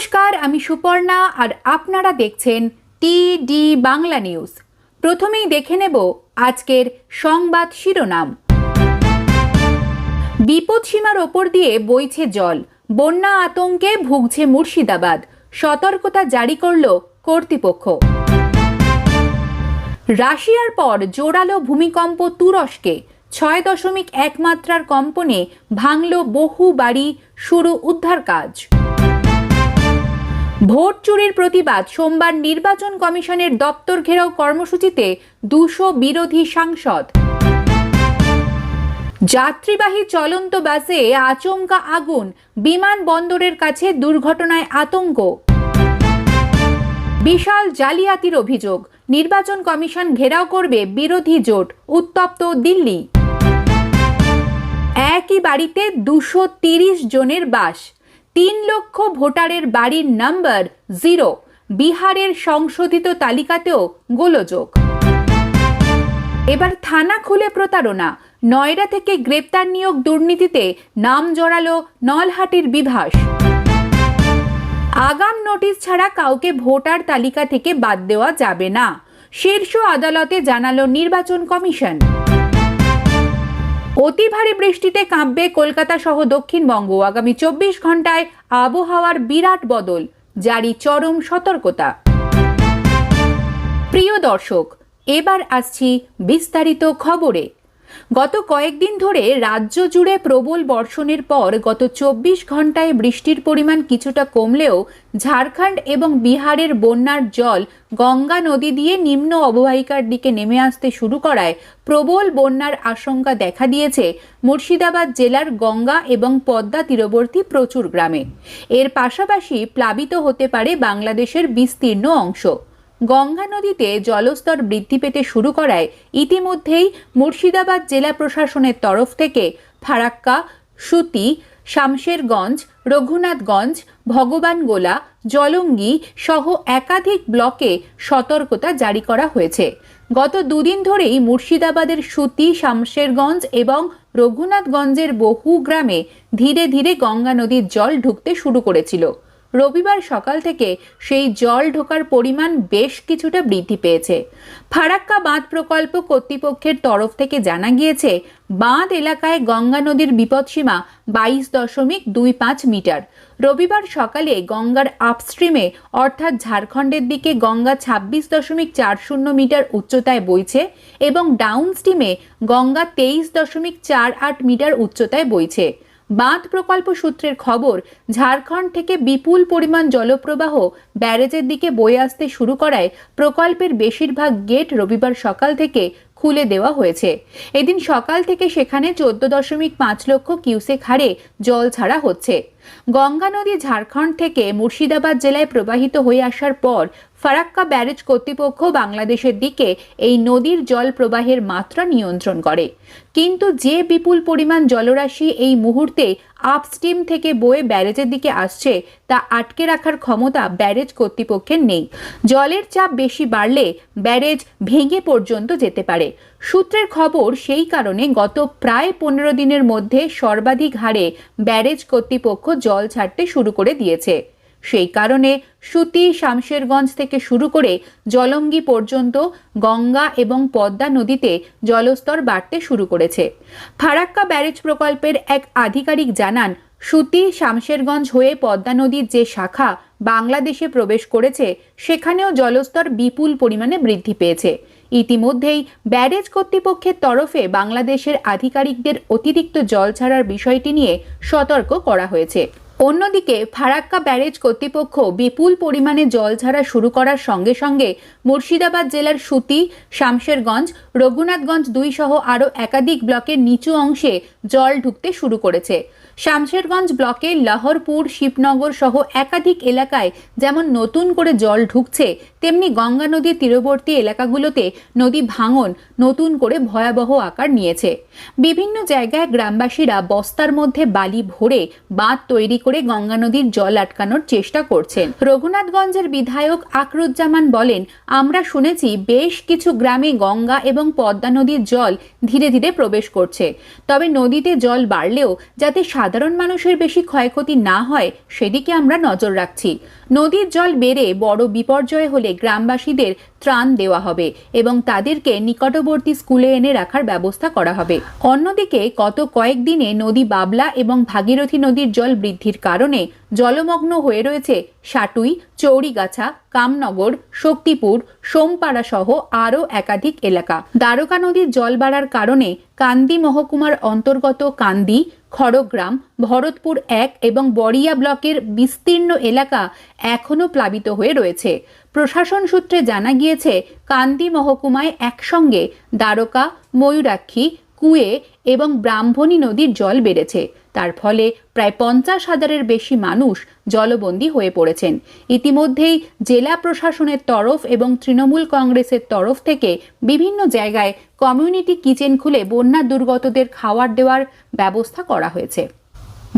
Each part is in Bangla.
নমস্কার, আমি সুপর্ণা আর আপনারা দেখছেন টি ডি বাংলা নিউজ। প্রথমেই দেখে নেব আজকের সংবাদ শিরোনাম। বিপদসীমার ওপর দিয়ে বইছে জল, বন্যা আতঙ্কে ভুগছে মুর্শিদাবাদ, সতর্কতা জারি করল কর্তৃপক্ষ। রাশিয়ার পর জোরালো ভূমিকম্প তুরস্কে, ছয় দশমিক এক মাত্রার কম্পনে ভাঙল বহু বাড়ি, শুরু উদ্ধার কাজ। ভোট চুরির প্রতিবাদ সোমবার নির্বাচন কমিশনের দপ্তর ঘেরাও কর্মসূচিতে দুশো বিরোধী সাংসদ। যাত্রীবাহী চলন্ত বাসে আচমকা আগুন বিমানবন্দরের কাছে দুর্ঘটনায় আতঙ্ক। বিশাল জালিয়াতির অভিযোগ, নির্বাচন কমিশন ঘেরাও করবে বিরোধী জোট, উত্তপ্ত দিল্লি। একই বাড়িতে দুশো জনের বাস। তিন লক্ষ ভোটারের বাড়ির নাম্বার জিরো। বিহারের সংশোধিত তালিকাতেও গোলযোগ। এবার থানা খুলে প্রতারণা। নয়ডা থেকে গ্রেপ্তার নিয়োগ দুর্নীতিতে নাম জড়ালো নলহাটির বিভাস। আগাম নোটিশ ছাড়া কাউকে ভোটার তালিকা থেকে বাদ দেওয়া যাবে না। শীর্ষ আদালতে জানালো নির্বাচন কমিশন। অতি ভারী বৃষ্টিতে কাঁপবে কলকাতা সহ দক্ষিণবঙ্গ। আগামী চব্বিশ ঘন্টায় আবহাওয়ার বিরাট বদল, জারি চরম সতর্কতা। প্রিয় দর্শক, এবার আসছি বিস্তারিত খবরে। গত কয়েকদিন ধরে রাজ্য জুড়ে প্রবল বর্ষণের পর গত চব্বিশ ঘন্টায় বৃষ্টির পরিমাণ কিছুটা কমলেও ঝাড়খণ্ড এবং বিহারের বন্যার জল গঙ্গা নদী দিয়ে নিম্ন অববাহিকার দিকে নেমে আসতে শুরু করায় প্রবল বন্যার আশঙ্কা দেখা দিয়েছে মুর্শিদাবাদ জেলার গঙ্গা এবং পদ্মা তীরবর্তী প্রচুর গ্রামে। এর পাশাপাশি প্লাবিত হতে পারে বাংলাদেশের বিস্তীর্ণ অংশ। গঙ্গা নদীতে জলস্তর বৃদ্ধি পেতে শুরু করায় ইতিমধ্যেই মুর্শিদাবাদ জেলা প্রশাসনের তরফ থেকে ফারাক্কা, সুতি, শামশেরগঞ্জ, রঘুনাথগঞ্জ, ভগবানগোলা, জলঙ্গি সহ একাধিক ব্লকে সতর্কতা জারি করা হয়েছে। গত দুদিন ধরেই মুর্শিদাবাদের সুতি, শামশেরগঞ্জ এবং রঘুনাথগঞ্জের বহু গ্রামে ধীরে ধীরে গঙ্গা নদীর জল ঢুকতে শুরু করেছিল। রবিবার সকাল থেকে সেই জল ঢোকার পরিমাণ বেশ কিছুটা বৃদ্ধি পেয়েছে। ফারাক্কা বাঁধ প্রকল্প কর্তৃপক্ষের তরফ থেকে জানা গিয়েছে, বাঁধ এলাকায় গঙ্গা নদীর বিপদসীমা বাইশ দশমিক দুই পাঁচ মিটার। রবিবার সকালে গঙ্গার আপস্ট্রিমে, অর্থাৎ ঝাড়খণ্ডের দিকে গঙ্গা ছাব্বিশ দশমিক চার শূন্য মিটার উচ্চতায় বইছে এবং ডাউন স্ট্রিমে গঙ্গা তেইশ দশমিক চার আট মিটার উচ্চতায় বইছে। বাঁধ প্রকল্প সূত্রের খবর, ঝাড়খণ্ড থেকে বিপুল পরিমাণ জলপ্রবাহ ব্যারেজের দিকে বয়ে আসতে শুরু করায় প্রকল্পের বেশিরভাগ গেট রবিবার সকাল থেকে খুলে দেওয়া হয়েছে। এদিন সকাল থেকে সেখানে চোদ্দ দশমিক পাঁচ লক্ষ কিউসেক হারে জল ছাড়া হচ্ছে। গঙ্গা নদী ঝাড়খণ্ড থেকে মুর্শিদাবাদ জেলায় প্রবাহিত হয়ে আসার পর ফারাক্কা ব্যারেজ কর্তৃপক্ষ বাংলাদেশের দিকে এই নদীর জল প্রবাহের মাত্রা নিয়ন্ত্রণ করে। কিন্তু যে বিপুল পরিমাণ জলরাশি এই মুহূর্তে আপস্ট্রিম থেকে বয়ে ব্যারেজের দিকে আসছে, তা আটকে রাখার ক্ষমতা ব্যারেজ কর্তৃপক্ষের নেই। জলের চাপ বেশি বাড়লে ব্যারেজ ভেঙে পর্যন্ত যেতে পারে। সূত্রের খবর, সেই কারণে গত প্রায় পনেরো দিনের মধ্যে সর্বাধিক হারে ব্যারেজ কর্তৃপক্ষ জল ছাড়তে শুরু করে দিয়েছে। সেই কারণে সুতি শামশেরগঞ্জ থেকে শুরু করে জলঙ্গি পর্যন্ত গঙ্গা এবং পদ্মা নদীতে জলস্তর বাড়তে শুরু করেছে। ফারাক্কা ব্যারেজ প্রকল্পের এক আধিকারিক জানান, সুতি শামশেরগঞ্জ হয়ে পদ্মা নদীর যে শাখা বাংলাদেশে প্রবেশ করেছে, সেখানেও জলস্তর বিপুল পরিমাণে বৃদ্ধি পেয়েছে। ইতিমধ্যেই ব্যারেজ কর্তৃপক্ষের তরফে বাংলাদেশের আধিকারিকদের অতিরিক্ত জল ছাড়ার বিষয়টি নিয়ে সতর্ক করা হয়েছে। অন্যদিকে ফারাক্কা ব্যারেজ কর্তৃপক্ষ বিপুল পরিমাণে জল ছাড়া শুরু করার সঙ্গে সঙ্গে মুর্শিদাবাদ জেলার সুতি, শামশেরগঞ্জ, রঘুনাথগঞ্জ দুই সহ আরও একাধিক ব্লকের নিচু অংশে জল ঢুকতে শুরু করেছে। শামশেরগঞ্জ ব্লকে লাহরপুর, শিবনগর সহ একাধিক এলাকায় যেমন নতুন করে জল ঢুকছে, তেমনি গঙ্গা নদীর তীরবর্তী এলাকাগুলোতে নদী ভাঙন নতুন করে ভয়াবহ আকার নিয়েছে। বিভিন্ন জায়গায় গ্রামবাসীরা বস্তার মধ্যে বালি ভরে বাঁধ তৈরি করে গঙ্গা নদীর জল আটকানোর চেষ্টা করছেন। রঘুনাথগঞ্জের বিধায়ক আকরুজ্জামান বলেন, আমরা শুনেছি বেশ কিছু গ্রামে গঙ্গা এবং পদ্মা নদীর জল ধীরে ধীরে প্রবেশ করছে। তবে নদীতে জল বাড়লেও যাতে সাধারণ মানুষের বেশি ক্ষয়ক্ষতি না হয়, সেদিকে আমরা নজর রাখছি। নদীর জল বেড়ে বড় বিপর্যয় হলে গ্রামবাসীদের ত্রাণ দেওয়া হবে এবং তাদেরকে নিকটবর্তী স্কুলে এনে রাখার ব্যবস্থা করা হবে। অন্যদিকে, গত কয়েকদিনে নদী বাবলা এবং ভাগীরথী নদীর জল বৃদ্ধির কারণে জলমগ্ন হয়ে রয়েছে সাটুই, চৌরিগাছা, কামনগর, শক্তিপুর, সোমপাড়া সহ আরও একাধিক এলাকা। দ্বারকা নদীর জল বাড়ার কারণে কান্দি মহকুমার অন্তর্গত কান্দি খড়গ্রাম, ভরতপুর এক এবং বড়িয়া ব্লকের বিস্তীর্ণ এলাকা এখনও প্লাবিত হয়ে রয়েছে। প্রশাসন সূত্রে জানা গিয়েছে, কান্দি মহকুমায় একসঙ্গে দ্বারকা, ময়ূরাক্ষী কুয়ে এবং ব্রাহ্মণী নদীর জল বেড়েছে। তার ফলে প্রায় পঞ্চাশ হাজারের বেশি মানুষ জলবন্দী হয়ে পড়েছেন। ইতিমধ্যেই জেলা প্রশাসনের তরফ এবং তৃণমূল কংগ্রেসের তরফ থেকে বিভিন্ন জায়গায় কমিউনিটি কিচেন খুলে বন্যা দুর্গতদের খাওয়ার দেওয়ার ব্যবস্থা করা হয়েছে।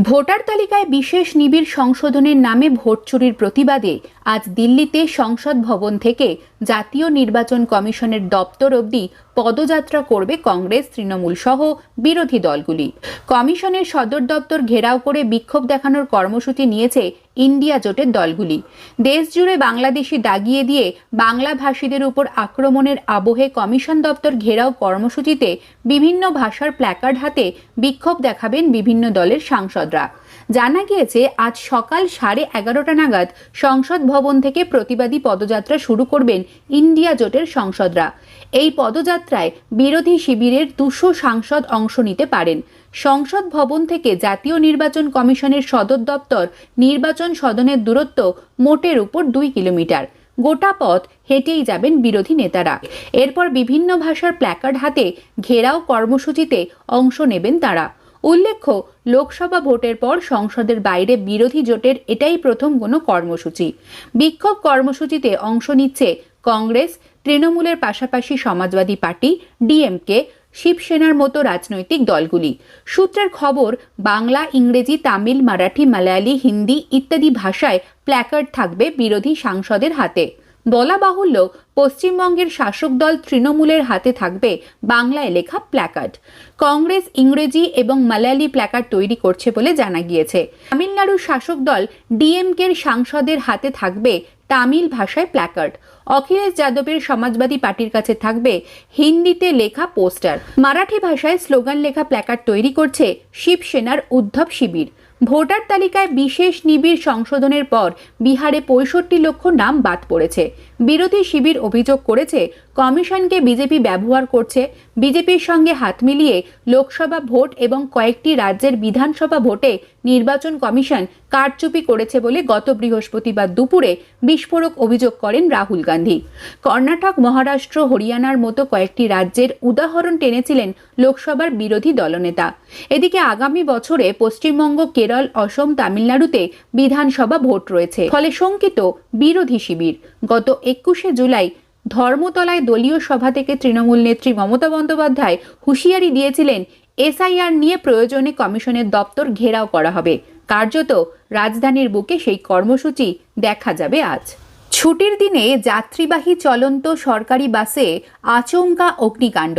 ভোটার তালিকায় বিশেষ নিবিড় সংশোধনের নামে ভোট চুরির প্রতিবাদে আজ দিল্লিতে সংসদ ভবন থেকে জাতীয় নির্বাচন কমিশনের দপ্তর অবধি পদযাত্রা করবে কংগ্রেস, তৃণমূল সহ বিরোধী দলগুলি। কমিশনের সদর দপ্তর ঘেরাও করে বিক্ষোভ দেখানোর কর্মসূচি নিয়েছে ইন্ডিয়া জোটের দলগুলি। দেশ জুড়ে বাংলাদেশি দাগিয়ে দিয়ে বাংলা ভাষীদের উপর আক্রমণের আবহে কমিশন দপ্তর ঘেরাও কর্মসূচিতে বিভিন্ন ভাষার প্ল্যাকার্ড হাতে বিক্ষোভ দেখাবেন বিভিন্ন দলের সাংসদরা। জানা গিয়েছে, আজ সকাল সাড়ে এগারোটা নাগাদ সংসদ ভবন থেকে প্রতিবাদী পদযাত্রা শুরু করবেন ইন্ডিয়া জোটের সংসদরা। এই পদযাত্রায় বিরোধী শিবিরের দুশো সাংসদ অংশ নিতে পারেন। সংসদ ভবন থেকে জাতীয় নির্বাচন কমিশনের সদর দপ্তর নির্বাচন সদনের দূরত্ব মোটের উপর দুই কিলোমিটার। গোটা পথ হেঁটেই যাবেন বিরোধী নেতারা। এরপর বিভিন্ন ভাষার প্ল্যাকার্ড হাতে ঘেরাও কর্মসূচিতে অংশ নেবেন তারা। উল্লেখ্য, লোকসভা ভোটের পর সংসদের বাইরে বিরোধী জোটের এটাই প্রথম কোনো কর্মসূচি। বিক্ষোভ কর্মসূচিতে অংশ নিচ্ছে কংগ্রেস, তৃণমূলের পাশাপাশি সমাজবাদী পার্টি, ডিএমকে, শিবসেনার মতো রাজনৈতিক দলগুলি। সূত্রের খবর, বাংলা, ইংরেজি, তামিল, মারাঠি, মালায়ালি, হিন্দি ইত্যাদি ভাষায় প্ল্যাকার্ড থাকবে বিরোধী সাংসদের হাতে। বলা বাহুল্য পশ্চিমবঙ্গের শাসক দল তৃণমূলের হাতে থাকবে বাংলায় লেখা প্ল্যাকার্ড। কংগ্রেস, ইংরেজি এবং মালায়ালি প্ল্যাকার্ড তৈরি করছে বলে জানা গিয়েছে। তামিলনাড়ুর শাসক দল ডিএমকের সাংসদের হাতে থাকবে তামিল ভাষায় প্ল্যাকার্ড। অখিলেশ যাদবের সমাজবাদী পার্টির কাছে থাকবে হিন্দিতে লেখা পোস্টার। মারাঠি ভাষায় স্লোগান লেখা প্ল্যাকার্ড তৈরি করছে শিবসেনার উদ্ধব শিবির। ভোটার তালিকায় বিশেষ নিবিড় সংশোধনের পর বিহারে পঁয়ষট্টি লক্ষ নাম বাদ পড়েছে। বিরোধী শিবির অভিযোগ করেছে, কমিশনকে বিজেপি ব্যবহার করছে। বিজেপির সঙ্গে হাত মিলিয়ে লোকসভা ভোট এবং কয়েকটি রাজ্যের বিধানসভা ভোটে নির্বাচন কমিশন কারচুপি করেছে বলে গত বৃহস্পতিবার দুপুরে বিস্ফোরক অভিযোগ করেন রাহুল গান্ধী। কর্ণাটক, মহারাষ্ট্র, হরিয়ানার মতো কয়েকটি রাজ্যের উদাহরণ টেনেছিলেন লোকসভার বিরোধী দলনেতা। এদিকে আগামী বছরে পশ্চিমবঙ্গ, কেরল, অসম, তামিলনাড়ুতে বিধানসভা ভোট রয়েছে। ফলে শঙ্কিত বিরোধী শিবির। গত একুশে জুলাই ধর্মতলায় দলীয় সভা থেকে তৃণমূল নেত্রী মমতা বন্দ্যোপাধ্যায় হুঁশিয়ারি দিয়েছিলেন, এসআইআর নিয়ে প্রয়োজনে কমিশনের দপ্তর ঘেরাও করা হবে। কার্যত রাজধানীর বুকে সেই কর্মসূচি দেখা যাবে আজ। ছুটির দিনে যাত্রীবাহী চলন্ত সরকারি বাসে আচমকা অগ্নিকাণ্ড।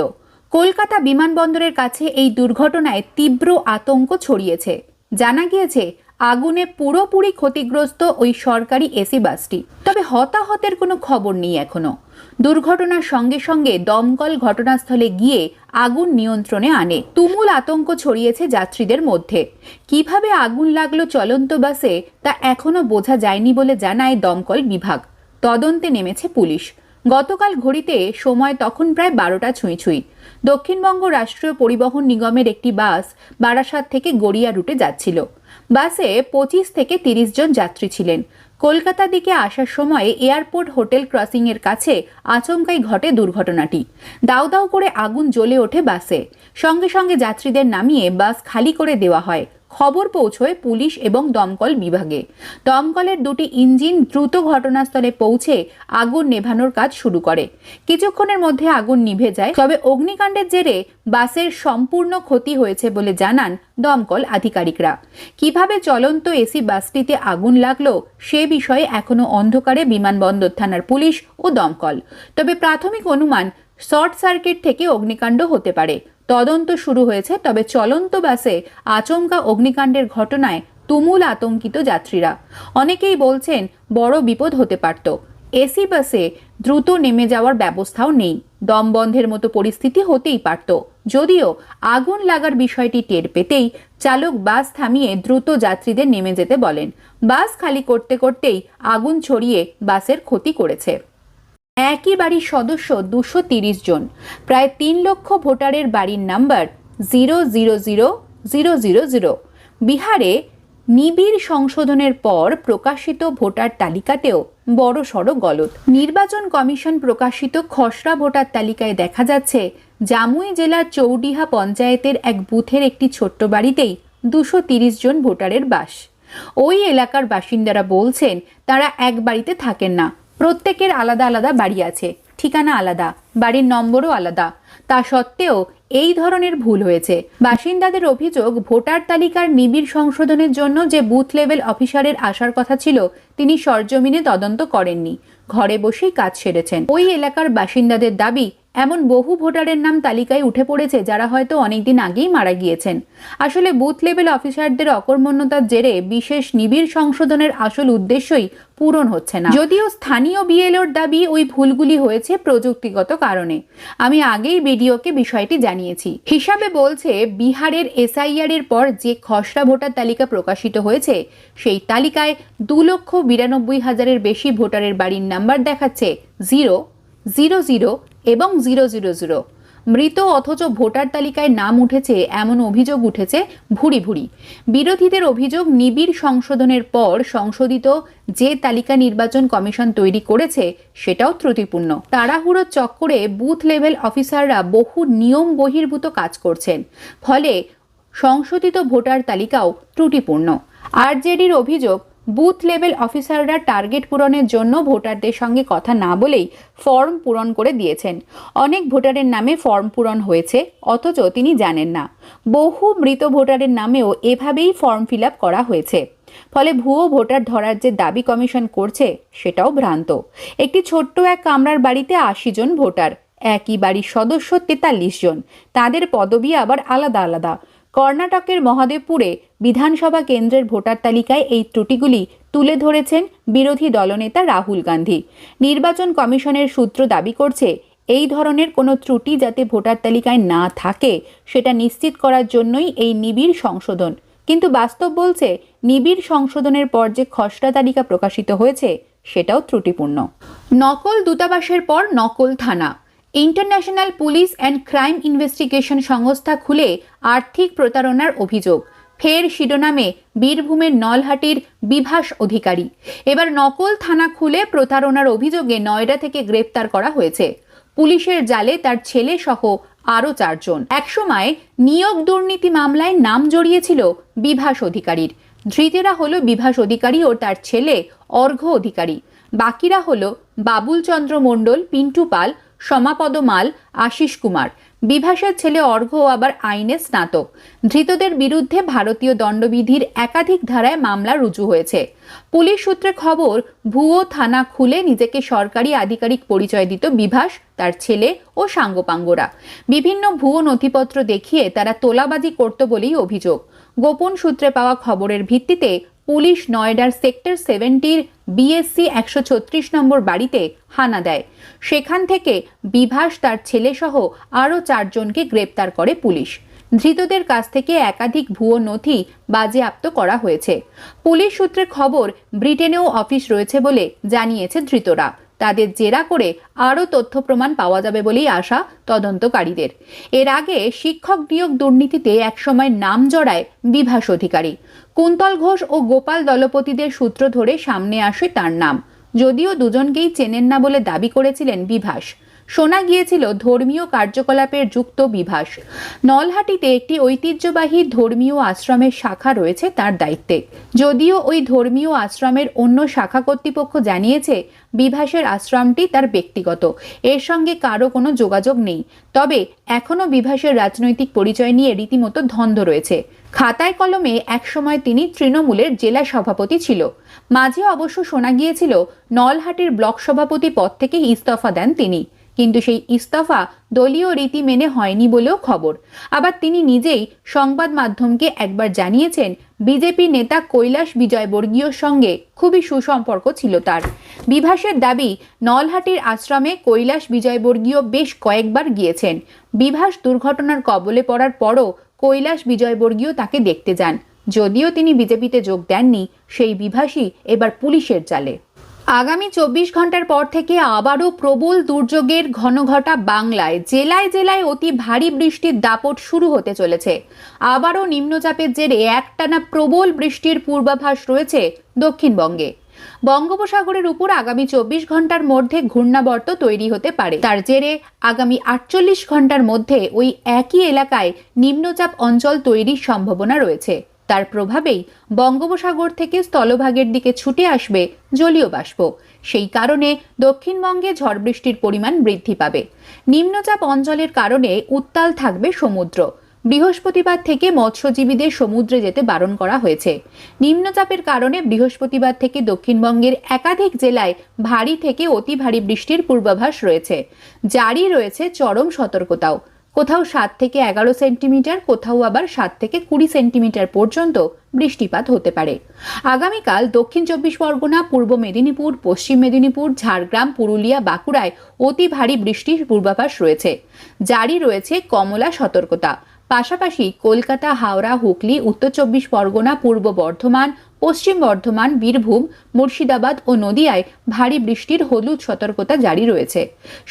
কলকাতা বিমানবন্দরের কাছে এই দুর্ঘটনায় তীব্র আতঙ্ক ছড়িয়েছে। জানা গিয়েছে আগুনে পুরোপুরি ক্ষতিগ্রস্ত ওই সরকারি এসি বাসটি। তবে হতাহতের কোনো খবর নেই এখনও। দুর্ঘটনার সঙ্গে সঙ্গে দমকল ঘটনাস্থলে গিয়ে আগুন নিয়ন্ত্রণে আনে। তুমুল আতঙ্ক ছড়িয়েছে যাত্রীদের মধ্যে। কীভাবে আগুন লাগল চলন্ত বাসে তা এখনও বোঝা যায়নি বলে জানায় দমকল বিভাগ। তদন্তে নেমেছে পুলিশ। গতকাল ঘড়িতে সময় তখন প্রায় বারোটা ছুঁই ছুঁই দক্ষিণবঙ্গ রাষ্ট্রীয় পরিবহন নিগমের একটি বাস বারাসাত থেকে গড়িয়া রুটে যাচ্ছিল। বাসে পঁচিশ থেকে তিরিশ জন যাত্রী ছিলেন। কলকাতা দিকে আসার সময় এয়ারপোর্ট হোটেল ক্রসিং এর কাছে আচমকাই ঘটে দুর্ঘটনাটি। দাউ দাউ করে আগুন জ্বলে ওঠে বাসে। সঙ্গে সঙ্গে যাত্রীদের নামিয়ে বাস খালি করে দেওয়া হয়। খবর পৌঁছয় পুলিশ এবং দমকল বিভাগে। দমকলের দুটি ইঞ্জিন দ্রুত ঘটনাস্থলে পৌঁছে আগুন নেভানোর কাজ শুরু করে। কিছুক্ষণের মধ্যে আগুন নিভে যায়, তবে অগ্নিকাণ্ডের জেরে বাসের সম্পূর্ণ ক্ষতি হয়েছে বলে জানান দমকল আধিকারিকরা। কীভাবে চলন্ত এসি বাসটিতে আগুন লাগল সে বিষয়ে এখনও অন্ধকারে বিমানবন্দর থানার পুলিশ ও দমকল। তবে প্রাথমিক অনুমান শর্ট সার্কিট থেকে অগ্নিকাণ্ড হতে পারে। তদন্ত শুরু হয়েছে, তবে চলন্ত বাসে আচমকা অগ্নিকাণ্ডের ঘটনায় তুমুল আতঙ্কিত যাত্রীরা। অনেকেই বলছেন, বড় বিপদ হতে পারত। এসি বাসে দ্রুত নেমে যাওয়ার ব্যবস্থাও নেই। দম বন্ধের মতো পরিস্থিতি হতেই পারত। যদিও আগুন লাগার বিষয়টি টের পেতেই চালক বাস থামিয়ে দ্রুত যাত্রীদের নেমে যেতে বলেন। বাস খালি করতে করতেই আগুন ছড়িয়ে বাসের ক্ষতি করেছে। একই বাড়ির সদস্য দুশো তিরিশ জন। প্রায় তিন লক্ষ ভোটারের বাড়ির number zero zero zero zero zero zero. বিহারে নিবিড় সংশোধনের পর প্রকাশিত ভোটার তালিকাতেও বড় সড় গলত নির্বাচন কমিশন প্রকাশিত খসড়া ভোটার তালিকায় দেখা যাচ্ছে, জামুই জেলার চৌডিহা পঞ্চায়েতের এক বুথের একটি ছোট্ট বাড়িতেই দুশো তিরিশ জন ভোটারের বাস। ওই এলাকার বাসিন্দারা বলছেন, তারা এক বাড়িতে থাকেন না। প্রত্যেকের আলাদা আলাদা বাড়ি আছে। ঠিকানা আলাদা, বাড়ির নম্বরও আলাদা। তা সত্ত্বেও এই ধরনের ভুল হয়েছে। বাসিন্দাদের অভিযোগ, ভোটার তালিকার নিবিড় সংশোধনের জন্য যে বুথ লেভেল অফিসারের আসার কথা ছিল, তিনি সরজমিনে তদন্ত করেননি। ঘরে বসেই কাজ সেরেছেন। ওই এলাকার বাসিন্দাদের দাবি এমন বহু ভোটারের নাম তালিকায় উঠে পড়েছে যারা হয়তো অনেকদিন আগেই মারা গিয়েছেন। আসলে বুথ লেভেল অফিসারদের অকর্মণ্যতার জেরে বিশেষ নিবিড় সংশোধনের আসল উদ্দেশ্যই পূরণ হচ্ছে না। যদিও স্থানীয় বিএলওর দাবি ওই ভুলগুলি হয়েছে প্রযুক্তিগত কারণে। আমি আগেই বিডিওকে বিষয়টি জানিয়েছি। হিসাবে বলছে, বিহারের এসআইআর এর পর যে খসড়া ভোটার তালিকা প্রকাশিত হয়েছে, সেই তালিকায় দু লক্ষ বিরানব্বই হাজারের বেশি ভোটারের বাড়ির নাম্বার দেখাচ্ছে জিরো জিরো জিরো এবং জিরো জিরো জিরো। মৃত অথচ ভোটার তালিকায় নাম উঠেছে, এমন অভিযোগ উঠেছে ভুরি ভুরি। বিরোধীদের অভিযোগ নিবিড় সংশোধনের পর সংশোধিত যে তালিকা নির্বাচন কমিশন তৈরি করেছে, সেটাও ত্রুটিপূর্ণ। তাড়াহুড়োর চক্করে বুথ লেভেল অফিসাররা বহু নিয়ম বহির্ভূত কাজ করছেন। ফলে সংশোধিত ভোটার তালিকাও ত্রুটিপূর্ণ। আরজেডির অভিযোগ বুথ লেভেল অফিসাররা টার্গেট পূরণের জন্য ভোটারদের সঙ্গে কথা না বলেই ফর্ম পূরণ করে দিয়েছেন। অনেক ভোটারের নামে ফর্ম পূরণ হয়েছে, অথচ তিনি জানেন না। বহু মৃত ভোটারের নামেও এভাবেই ফর্ম ফিল করা হয়েছে। ফলে ভুয়ো ভোটার ধরার যে দাবি কমিশন করছে, সেটাও ভ্রান্ত। একটি ছোট্ট এক কামরার বাড়িতে আশি জন ভোটার, একই বাড়ির সদস্য তেতাল্লিশ জন। তাদের পদবি আবার আলাদা আলাদা। কর্ণাটকের মহাদেবপুরে বিধানসভা কেন্দ্রের ভোটার তালিকায় এই ত্রুটিগুলি তুলে ধরেছেন বিরোধী দলনেতা রাহুল গান্ধী। নির্বাচন কমিশনের সূত্র দাবি করছে, এই ধরনের কোনো ত্রুটি যাতে ভোটার তালিকায় না থাকে, সেটা নিশ্চিত করার জন্যই এই নিবিড় সংশোধন। কিন্তু বাস্তব বলছে, নিবিড় সংশোধনের পর যে খসড়া তালিকা প্রকাশিত হয়েছে, সেটাও ত্রুটিপূর্ণ। নকল দূতাবাসের পর নকল থানা। International police and crime investigation সংস্থা খুলে আর্থিক প্রতারণার অভিযোগ। ফের শিরোনামে বীরভূমের নলহাটির বিভাস অধিকারী। এবার নকল থানা খুলে প্রতারণার অভিযোগে নয়ডা থেকে গ্রেপ্তার করা হয়েছে। পুলিশের জালে তার ছেলে সহ আরও চারজন। একসময় নিয়োগ দুর্নীতি মামলায় নাম জড়িয়েছিল বিভাস অধিকারীর। ধৃতেরা হলো বিভাস অধিকারী ও তার ছেলে অর্ঘ্য অধিকারী। বাকিরা হলো বাবুল চন্দ্র মণ্ডল, পিন্টু পাল সমাপদ মাল আশিস কুমার। বিভাসের ছেলে অর্ঘ্য আবার আইনে স্নাতক। ধৃতদের বিরুদ্ধে ভারতীয় দণ্ডবিধির একাধিক ধারায় মামলা রুজু হয়েছে। পুলিশ সূত্রে খবর, ভুয়ো থানা খুলে নিজেকে সরকারি আধিকারিক পরিচয় দিত বিভাস, তার ছেলে ও সাঙ্গপাঙ্গরা। বিভিন্ন ভুয়ো নথিপত্র দেখিয়ে তারা তোলাবাজি করত বলেই অভিযোগ। গোপন সূত্রে পাওয়া খবরের ভিত্তিতে পুলিশ নয়ডার সেক্টর সেভেন্টির বিএসসি একশো ছত্রিশ নম্বর বাড়িতে হানা দেয়। সেখান থেকে বিভাস তার ছেলেসহ আরও চারজনকে গ্রেপ্তার করে পুলিশ। ধৃতদের কাছ থেকে একাধিক ভুয়ো নথি বাজেয়াপ্ত করা হয়েছে। পুলিশ সূত্রে খবর, ব্রিটেনেও অফিস রয়েছে বলে জানিয়েছে ধৃতরা। তাদের জেরা করে আরও তথ্য প্রমাণ পাওয়া যাবে বলেই আশা তদন্তকারীদের। এর আগে শিক্ষক নিয়োগ দুর্নীতিতে একসময় নাম জড়ায় বিভাস অধিকারী। কুন্তল ঘোষ ও গোপাল দলপতিদের সূত্র ধরে সামনে আসে তার নাম। যদিও দুজনকেই চেনেন না বলে দাবি করেছিলেন বিভাস। শোনা গিয়েছিল ধর্মীয় কার্যকলাপের যুক্ত বিভাস। নলহাটিতে একটি ঐতিহ্যবাহী ধর্মীয় আশ্রমের শাখা রয়েছে তার দায়িত্বে। যদিও ওই ধর্মীয় আশ্রমের অন্য শাখা কর্তৃপক্ষ জানিয়েছে, বিভাসের আশ্রমটি তার ব্যক্তিগত। এর সঙ্গে কারও কোনো যোগাযোগ নেই। তবে এখনও বিভাসের রাজনৈতিক পরিচয় নিয়ে রীতিমতো ধন্ধ রয়েছে। খাতায় কলমে একসময় তিনি তৃণমূলের জেলা সভাপতি ছিল। মাঝে অবশ্য শোনা গিয়েছিল, নলহাটির ব্লক সভাপতি পদ থেকে ইস্তফা দেন তিনি। কিন্তু সেই ইস্তফা দলীয় রীতি মেনে হয়নি বলেও খবর। আবার তিনি নিজেই সংবাদ মাধ্যমকে একবার জানিয়েছেন, বিজেপি নেতা কৈলাস বিজয়বর্গীয়র সঙ্গে খুবই সুসম্পর্ক ছিল তার। বিভাসের দাবি, নলহাটির আশ্রমে কৈলাস বিজয়বর্গীয় বেশ কয়েকবার গিয়েছেন। বিভাস দুর্ঘটনার কবলে পড়ার পরও কৈলাস বিজয়বর্গীয় তাকে দেখতে যান। যদিও তিনি বিজেপিতে যোগ দেননি, সেই বিভাসই এবার পুলিশের জালে আগামী চব্বিশ ঘণ্টার পর থেকে আবারও প্রবল দুর্যোগের ঘনঘটা বাংলায়। জেলায় জেলায় অতি ভারী বৃষ্টির দাপট শুরু হতে চলেছে। আবারও নিম্নচাপের জেরে একটানা প্রবল বৃষ্টির পূর্বাভাস রয়েছে দক্ষিণবঙ্গে। বঙ্গোপসাগরের উপর আগামী চব্বিশ ঘণ্টার মধ্যে ঘূর্ণাবর্ত তৈরি হতে পারে। তার জেরে আগামী আটচল্লিশ ঘণ্টার মধ্যে ওই একই এলাকায় নিম্নচাপ অঞ্চল তৈরির সম্ভাবনা রয়েছে। তার প্রভাবেই বঙ্গোপসাগর থেকে স্থলভাগের দিকে ছুটে আসবে জলীয় বাষ্প। সেই কারণে দক্ষিণবঙ্গে ঝড় বৃষ্টির পরিমাণ বৃদ্ধি পাবে। নিম্নচাপ অঞ্চলের কারণে উত্তাল থাকবে সমুদ্র। বৃহস্পতিবার থেকে মৎস্যজীবীদের সমুদ্রে যেতে বারণ করা হয়েছে। নিম্নচাপের কারণে বৃহস্পতিবার থেকে দক্ষিণবঙ্গের একাধিক জেলায় ভারী থেকে অতি ভারী বৃষ্টির পূর্বাভাস রয়েছে। জারি রয়েছে চরম সতর্কতাও। কোথাও সাত থেকে এগারো সেন্টিমিটার, কোথাও আবার সাত থেকে কুড়ি সেন্টিমিটার পর্যন্ত বৃষ্টিপাত হতে পারে। আগামীকাল দক্ষিণ চব্বিশ পরগনা, পূর্ব মেদিনীপুর, পশ্চিম মেদিনীপুর, ঝাড়গ্রাম, পুরুলিয়া, বাঁকুড়ায় অতি ভারী বৃষ্টির পূর্বাভাস রয়েছে। জারি রয়েছে কমলা সতর্কতা। পাশাপাশি কলকাতা, হাওড়া, হুগলি, উত্তর চব্বিশ পরগনা, পূর্ব বর্ধমান পশ্চিম বর্ধমান, বীরভূম, মুর্শিদাবাদ ও নদিয়ায় ভারী বৃষ্টির হলুদ সতর্কতা জারি রয়েছে।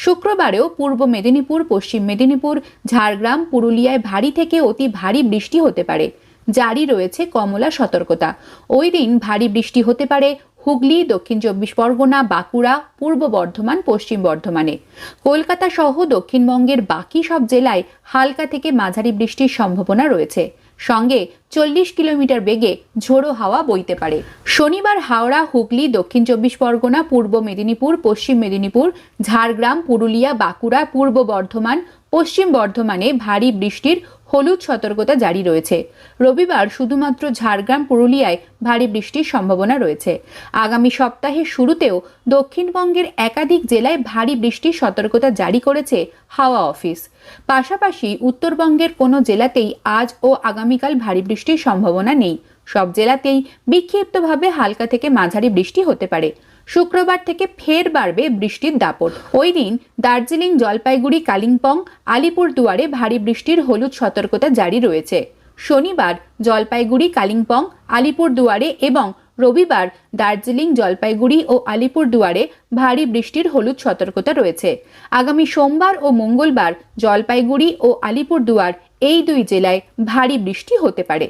শুক্রবারেও পূর্ব মেদিনীপুর, পশ্চিম মেদিনীপুর, ঝাড়গ্রাম, পুরুলিয়ায় ভারী থেকে অতি ভারী বৃষ্টি হতে পারে। জারি রয়েছে কমলা সতর্কতা। ওই দিন ভারী বৃষ্টি হতে পারে হুগলি, দক্ষিণ চব্বিশ পরগনা, বাঁকুড়া, পূর্ব বর্ধমান, পশ্চিম বর্ধমানে। কলকাতা সহ দক্ষিণবঙ্গের বাকি সব জেলায় হালকা থেকে মাঝারি বৃষ্টির সম্ভাবনা রয়েছে। সঙ্গে চল্লিশ কিলোমিটার বেগে ঝোড়ো হাওয়া বইতে পারে। শনিবার হাওড়া, হুগলি, দক্ষিণ চব্বিশ পরগনা, পূর্ব মেদিনীপুর, পশ্চিম মেদিনীপুর, ঝাড়গ্রাম, পুরুলিয়া, বাঁকুড়া, পূর্ব বর্ধমান, পশ্চিম বর্ধমানে ভারী বৃষ্টির হলুদ সতর্কতা জারি রয়েছে। রবিবার শুধুমাত্র ঝাড়গ্রাম, পুরুলিয়ায় ভারী বৃষ্টির সম্ভাবনা রয়েছে। আগামী সপ্তাহের শুরুতেও দক্ষিণবঙ্গের একাধিক জেলায় ভারী বৃষ্টির সতর্কতা জারি করেছে হাওয়া অফিস। পাশাপাশি উত্তরবঙ্গের কোনো জেলাতেই আজ ও আগামীকাল ভারী বৃষ্টির সম্ভাবনা নেই। সব জেলাতেই বিক্ষিপ্তভাবে হালকা থেকে মাঝারি বৃষ্টি হতে পারে। শুক্রবার থেকে ফের বাড়বে বৃষ্টির দাপট। ওই দিন দার্জিলিং, জলপাইগুড়ি, কালিম্পং আলিপুর দুয়ারে ভারী বৃষ্টির হলুদ সতর্কতা জারি রয়েছে। শনিবার জলপাইগুড়ি, কালিম্পং আলিপুর দুয়ারে এবং রবিবার দার্জিলিং, জলপাইগুড়ি ও আলিপুর দুয়ারে ভারী বৃষ্টির হলুদ সতর্কতা রয়েছে। আগামী সোমবার ও মঙ্গলবার জলপাইগুড়ি ও আলিপুর দুয়ার এই দুই জেলায় ভারী বৃষ্টি হতে পারে।